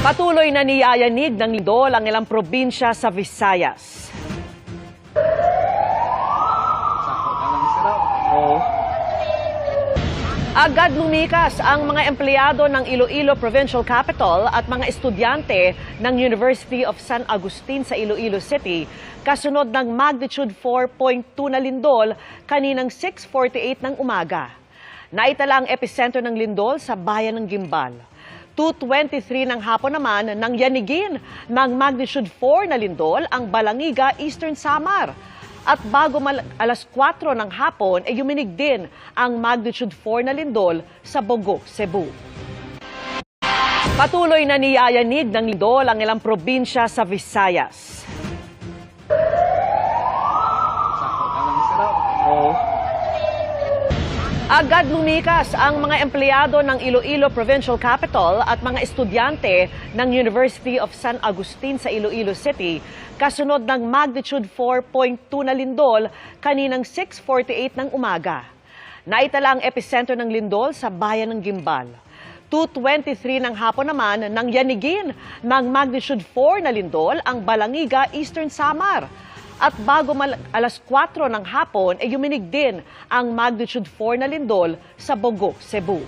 Patuloy na niyayanig ng lindol ang ilang probinsya sa Visayas. Agad lumikas ang mga empleyado ng Iloilo Provincial Capital at mga estudyante ng University of San Agustin sa Iloilo City kasunod ng magnitude 4.2 na lindol kaninang 6.48 ng umaga. Naitala ang epicenter ng lindol sa bayan ng Gimbal. 2.23 ng hapon naman nang yanigin ng magnitude 4 na lindol ang Balangiga, Eastern Samar. At bago alas 4 ng hapon, ay yuminig din ang magnitude 4 na lindol sa Bogo, Cebu. Patuloy na niyayanig ng lindol ang ilang probinsya sa Visayas. Agad lumikas ang mga empleyado ng Iloilo Provincial Capital at mga estudyante ng University of San Agustin sa Iloilo City kasunod ng magnitude 4.2 na lindol kaninang 6.48 ng umaga. Naitala ang epicenter ng lindol sa bayan ng Gimbal. 2.23 ng hapon naman nang yanigin ng magnitude 4 na lindol ang Balangiga, Eastern Samar. At bago alas 4 ng hapon, ay yuminig din ang magnitude 4 na lindol sa Bogo, Cebu.